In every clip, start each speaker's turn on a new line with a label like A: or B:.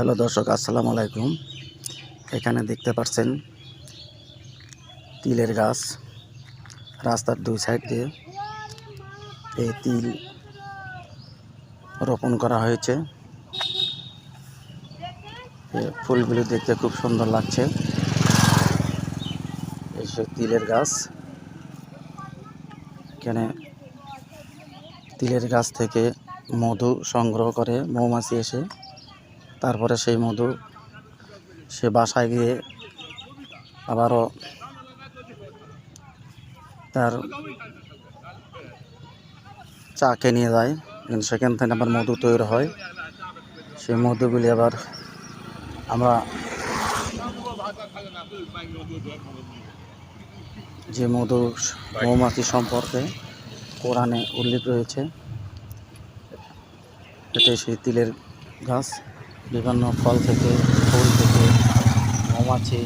A: Hello দর্শক, আসসালামু আলাইকুম। এখানে দেখতে পাচ্ছেন তিলের গাছ। রাস্তার দুই সাইড দিয়ে এই তিল রোপণ করা হয়েছে। ফুলগুলি দেখতে খুব সুন্দর লাগছে। এই সে তিলের গাছ। এখানে তিলের গাছ থেকে মধু সংগ্রহ করে মৌমাছি এসে তারপরে সেই মধু সে বাসায় গিয়ে আবারও তার চাকে নিয়ে যায়। সেখান থেকে আবার মধু তৈরি হয়। সেই মধুগুলি আবার আমরা যে মধু মৌমাছি সম্পর্কে কোরআনে উল্লেখ রয়েছে, এটাই সেই তিলের গাছ। বিভিন্ন ফল থেকে, ফুল থেকে, মৌমাছি,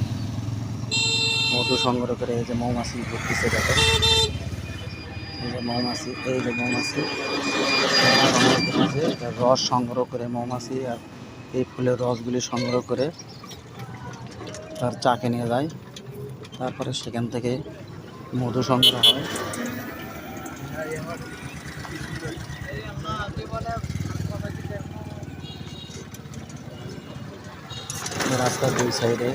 A: মধু সংগ্রহ করে এই যে মৌমাছি ঘুরতেছে দেখেন এই যে মৌমাছি, এই যে মৌমাছি। রস সংগ্রহ করে মৌমাছি আর এই ফুলের রসগুলি সংগ্রহ করে তার চাকে নিয়ে যায়। তারপরে সেখান থেকে মধু সংগ্রহ হয়। রাস্তার দুই সাইডে।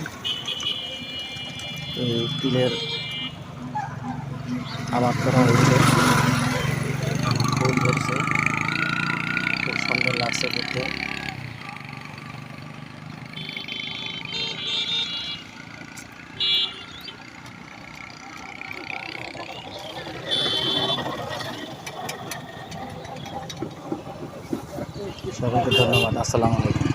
A: তিলের আবাদ করা হয়েছে। ফুল ধরছে। খুব সুন্দর লাগছে দেখতে। সবাইকে ধন্যবাদ। আসসালামু আলাইকুম।